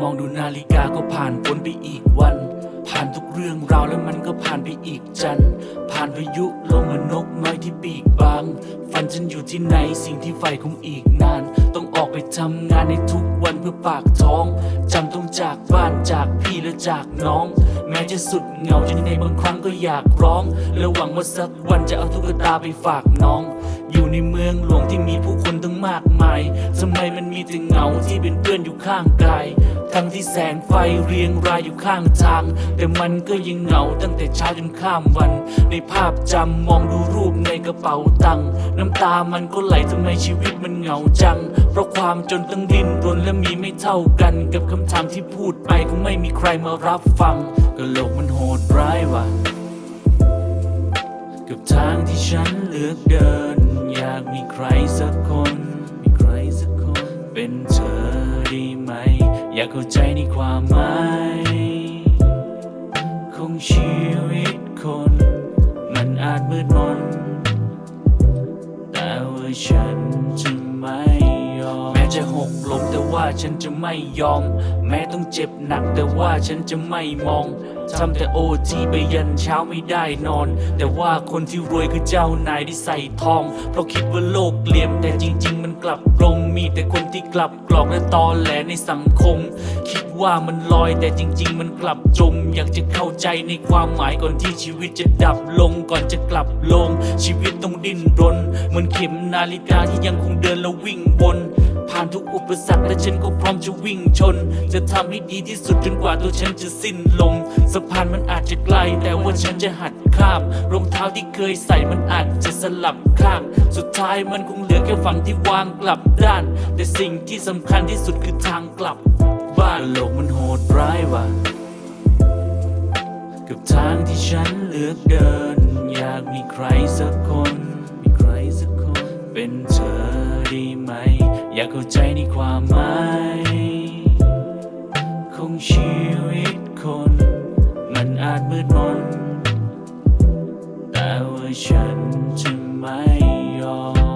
มองดูนาฬิกาก็ผ่านพ้นไปอีกวัน ผ่านทุกเรื่องราวแล้วมันก็ผ่านไปอีกจันทร์ผ่านพายุลมเหมือนนกน้อยที่ปีกบาง ฝันฉันอยู่ที่ไหนสิ่งที่ใฝ่คงอีกนาน ต้องออกไปทำงานในทุกวันเพื่อปากท้องจำต้องจากบ้านจากพี่และจากน้อง แม้จะสุดเหงาจนในบางครั้งก็อยากร้อง และหวังว่าสักวันจะเอาตุ๊กตาไปฝากน้อง อยู่ในเมืองหลวงที่มีผู้คนตั้งมากมายทำไมมันมีแต่เหงาที่เป็นเพื่อนอยู่ข้างกาย ทั้งที่แสงไฟเรียงรายอยู่ข้างทาง แต่มันก็ยังเหงาตั้งแต่เช้าจนข้ามวัน ในภาพจำมองดูรูปในกระเป๋าตังค์น้ำตามันก็ไหลทำไมชีวิตมันเหงาจัง เพราะความจนต้องดิ้นรนและมีไม่เท่ากัน กับคำถามที่พูดไปคงไม่มีใครมารับฟังก็โลกมันโหดร้ายว่ะ กับทางที่ฉันเลือกเดิน อยากมีใครสักคน มีใครสักคน เป็นเธอได้ไหม อยากเข้าใจในความหมายของชีวิตคน มันอาจมืดมนแต่ว่าฉันจะ จะหกล้มแต่ว่าฉันจะไม่ยอม แม้ต้องเจ็บหนักแต่ว่าฉันจะไม่มองทำแต่โอทีไปยันเช้าไม่ได้นอน แต่ว่าคนที่รวยคือเจ้านายที่ใส่ทอง เพราะคิดว่าโลกเกลียมแต่จริง ๆ มันกลับกลงมีแต่คนที่กลับกรอกและตอแหลในสังคม คิดว่ามันลอยแต่จริง ๆ มันกลับจม อยากจะเข้าใจในความหมายก่อนที่ชีวิตจะดับลงก่อนจะกลับลง ชีวิตต้องดิ้นรน เหมือนเข็มนาฬิกาที่ยังคงเดินแล้ววิ่งบน ผ่านทุกอุปสรรคและฉันก็พร้อมจะวิ่งชน จะทำให้ดีที่สุดจนกว่าตัวฉันจะสิ้นลมสะพานมันอาจจะไกล แต่ว่าฉันจะหัดข้ามรองเท้าที่เคยใส่มันอาจจะสลับข้าง สุดท้ายมันคงเหลือแค่ฝั่งที่วางกลับด้าน แต่สิ่งที่สำคัญที่สุดคือทางกลับ บ้านโลกมันโหดร้ายว่ะกับทางที่ฉันเลือกเดิน อยากมีใครสักคน มีใครสักคน เป็นเธอได้ไหม อยากเข้าใจในความหมายของชีวิตคน มันอาจมืดมน แต่ว่าฉันจะไม่ยอม